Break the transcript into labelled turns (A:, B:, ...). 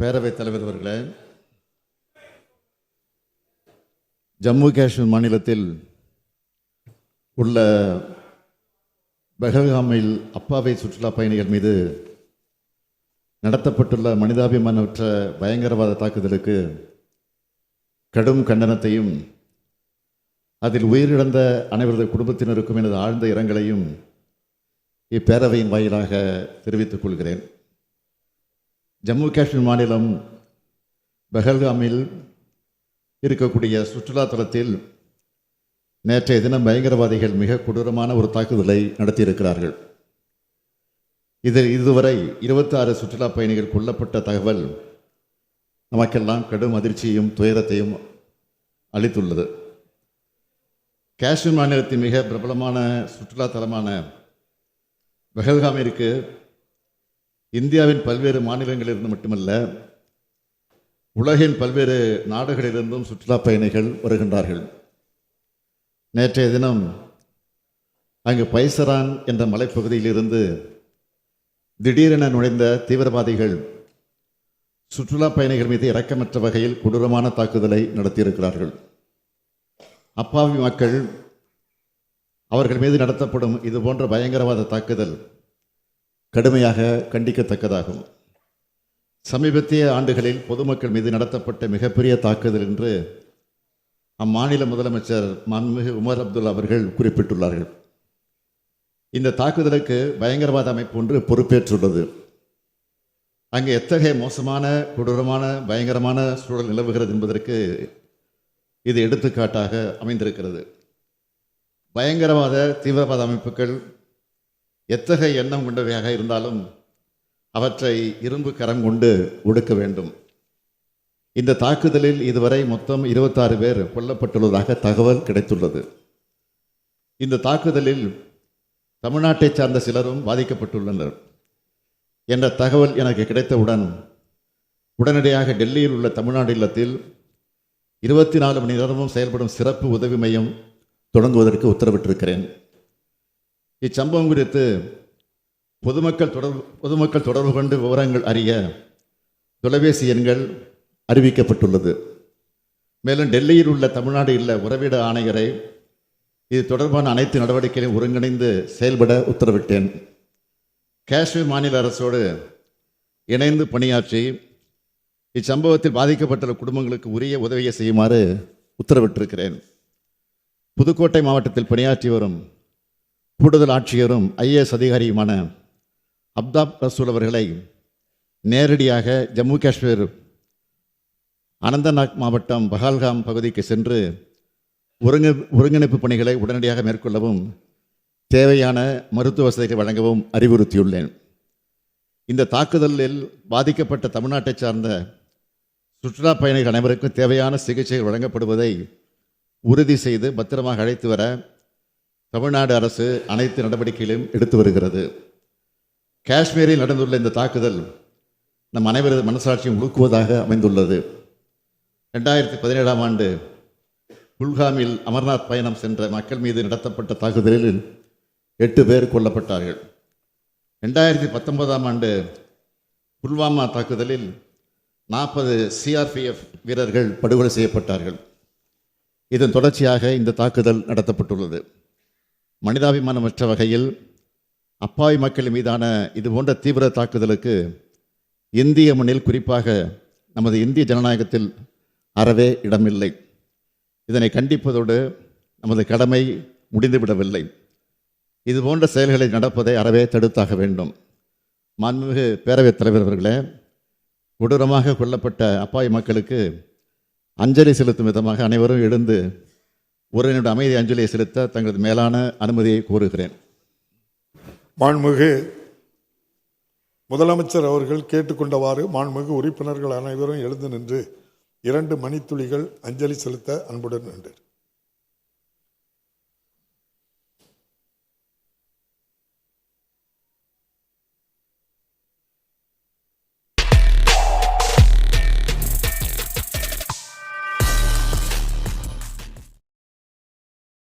A: பேரவைத் தலைவர் அவர்களே ஜம்மு காஷ்மீர் மாநிலத்தில் உள்ள பெஹல்காமில் அப்பாவை சுற்றுலா பயணிகள் மீது நடத்தப்பட்டுள்ள மனிதாபிமானமற்ற பயங்கரவாத தாக்குதலுக்கு கடும் கண்டனத்தையும் அதில் உயிரிழந்த அனைவரது குடும்பத்தினருக்கும் எனது ஆழ்ந்த இரங்கலையும் இப்பேரவையின் வாயிலாக தெரிவித்துக் கொள்கிறேன். ஜம்மு காஷ்மீர் மாநிலம் பெஹல்காமில் இருக்கக்கூடிய சுற்றுலா தலத்தில் நேற்றைய தினம் பயங்கரவாதிகள் மிக கொடூரமான ஒரு தாக்குதலை நடத்தியிருக்கிறார்கள். இதில் இதுவரை 26 சுற்றுலா பயணிகள் கொல்லப்பட்ட தகவல் நமக்கெல்லாம் கடும் அதிர்ச்சியும் துயரத்தையும் அளித்துள்ளது. காஷ்மீர் மாநிலத்தின் மிக பிரபலமான சுற்றுலா தலமான பெஹல்காமிற்கு இந்தியாவின் பல்வேறு மாநிலங்களிலிருந்து மட்டுமல்ல உலகின் பல்வேறு நாடுகளிலிருந்தும் சுற்றுலா பயணிகள் வருகின்றார்கள். நேற்றைய தினம் அங்கு பைசரான் என்ற மலைப்பகுதியிலிருந்து திடீரென நுழைந்த தீவிரவாதிகள் சுற்றுலா பயணிகள் மீது இரக்கமற்ற வகையில் கொடூரமான தாக்குதலை நடத்தியிருக்கிறார்கள். அப்பாவி மக்கள் அவர்கள் மீது நடத்தப்படும் இது போன்ற பயங்கரவாத தாக்குதல் கடுமையாக கண்டிக்கத்தக்கதாகும். சமீபத்திய ஆண்டுகளில் பொதுமக்கள் மீது நடத்தப்பட்ட மிகப்பெரிய தாக்குதல் என்று அம்மாநில முதலமைச்சர் மாண்புமிகு உமர் அப்துல்லா அவர்கள் குறிப்பிட்டுள்ளார்கள். இந்த தாக்குதலுக்கு பயங்கரவாத அமைப்பு ஒன்று பொறுப்பேற்றுள்ளது. அங்கே எத்தகைய மோசமான கொடூரமான பயங்கரமான சூழல் நிலவுகிறது என்பதற்கு இது எடுத்துக்காட்டாக அமைந்திருக்கிறது. பயங்கரவாத தீவிரவாத அமைப்புகள் எத்தகைய எண்ணம் கொண்டவையாக இருந்தாலும் அவற்றை இரும்பு கரம் கொண்டு ஒடுக்க வேண்டும். இந்த தாக்குதலில் இதுவரை மொத்தம் இருபத்தாறு பேர் கொல்லப்பட்டுள்ளதாக தகவல் கிடைத்துள்ளது. இந்த தாக்குதலில் தமிழ்நாட்டைச் சார்ந்த சிலரும் பாதிக்கப்பட்டுள்ளனர் என்ற தகவல் எனக்கு கிடைத்தவுடன் உடனடியாக டெல்லியில் உள்ள தமிழ்நாடு இல்லத்தில் இருபத்தி நாலு மணி நேரமும் செயல்படும் சிறப்பு உதவி மையம் தொடங்குவதற்கு உத்தரவிட்டிருக்கிறேன். இச்சம்பவம் குறித்து பொதுமக்கள் தொடர்பு பொதுமக்கள் தொடர்பு கொண்டு விவரங்கள் அறிய தொலைபேசி எண்கள் அறிவிக்கப்பட்டுள்ளது. மேலும் டெல்லியில் உள்ள தமிழ்நாடு இல்ல உறவிட ஆணையரை இது தொடர்பான அனைத்து நடவடிக்கைகளையும் ஒருங்கிணைந்து செயல்பட உத்தரவிட்டேன். காஷ்மீர் மாநில அரசோடு இணைந்து பணியாற்றி இச்சம்பவத்தில் பாதிக்கப்பட்டுள்ள குடும்பங்களுக்கு உரிய உதவியை செய்யுமாறு உத்தரவிட்டிருக்கிறேன். புதுக்கோட்டை மாவட்டத்தில் பணியாற்றி வரும் கூடுதல் ஆட்சியரும் ஐஏஎஸ் அதிகாரியுமான அப்தாப் ரசூல் அவர்களை நேரடியாக ஜம்மு காஷ்மீர் அனந்தநாக் மாவட்டம் பஹால்காம் பகுதிக்கு சென்று ஒருங்கி ஒருங்கிணைப்பு பணிகளை உடனடியாக மேற்கொள்ளவும் தேவையான மருத்துவ வசதிகளை வழங்கவும் அறிவுறுத்தியுள்ளேன். இந்த தாக்குதலில் பாதிக்கப்பட்ட தமிழ்நாட்டைச் சார்ந்த சுற்றுலா பயணிகள் அனைவருக்கும் தேவையான சிகிச்சைகள் வழங்கப்படுவதை உறுதி செய்து பத்திரமாக அழைத்து வர தமிழ்நாடு அரசு அனைத்து நடவடிக்கைகளையும் எடுத்து வருகிறது. காஷ்மீரில் நடந்துள்ள இந்த தாக்குதல் நம் அனைவரது மனசாட்சியும் உழுக்குவதாக அமைந்துள்ளது. ரெண்டாயிரத்தி பதினேழாம் ஆண்டு குல்காமில் அமர்நாத் பயணம் சென்ற மக்கள் மீது நடத்தப்பட்ட தாக்குதலில் எட்டு பேர் கொல்லப்பட்டார்கள். ரெண்டாயிரத்தி பத்தொன்பதாம் ஆண்டு புல்வாமா தாக்குதலில் நாற்பது சிஆர்பிஎஃப் வீரர்கள் படுகொலை செய்யப்பட்டார்கள். இதன் தொடர்ச்சியாக இந்த தாக்குதல் நடத்தப்பட்டுள்ளது. மனிதாபிமானமற்ற வகையில் அப்பாவி மக்கள் மீதான இது போன்ற தீவிர தாக்குதலுக்கு இந்திய மண்ணில் குறிப்பாக நமது இந்திய ஜனநாயகத்தில் அறவே இடமில்லை. இதனை கண்டிப்பதோடு நமது கடமை முடிந்துவிடவில்லை. இது போன்ற செயல்களை நடப்பதை அறவே தடுத்தாக வேண்டும். மாண்புமிகு பேரவைத் தலைவர் அவர்களே கொடூரமாக கொல்லப்பட்ட அப்பாவி மக்களுக்கு அஞ்சலி செலுத்தும் விதமாக அனைவரும் எழுந்து ஒரு அமைதி அஞ்சலியை செலுத்த தங்களது மேலான அனுமதியை கோருகிறேன்.
B: மாண்புமிகு முதலமைச்சர் அவர்கள் கேட்டுக்கொண்டவாறு மாண்புமிகு உறுப்பினர்கள் அனைவரும் எழுந்து நின்று இரண்டு மணித்துளிகள் அஞ்சலி செலுத்த அன்புடன் நின்றேன்.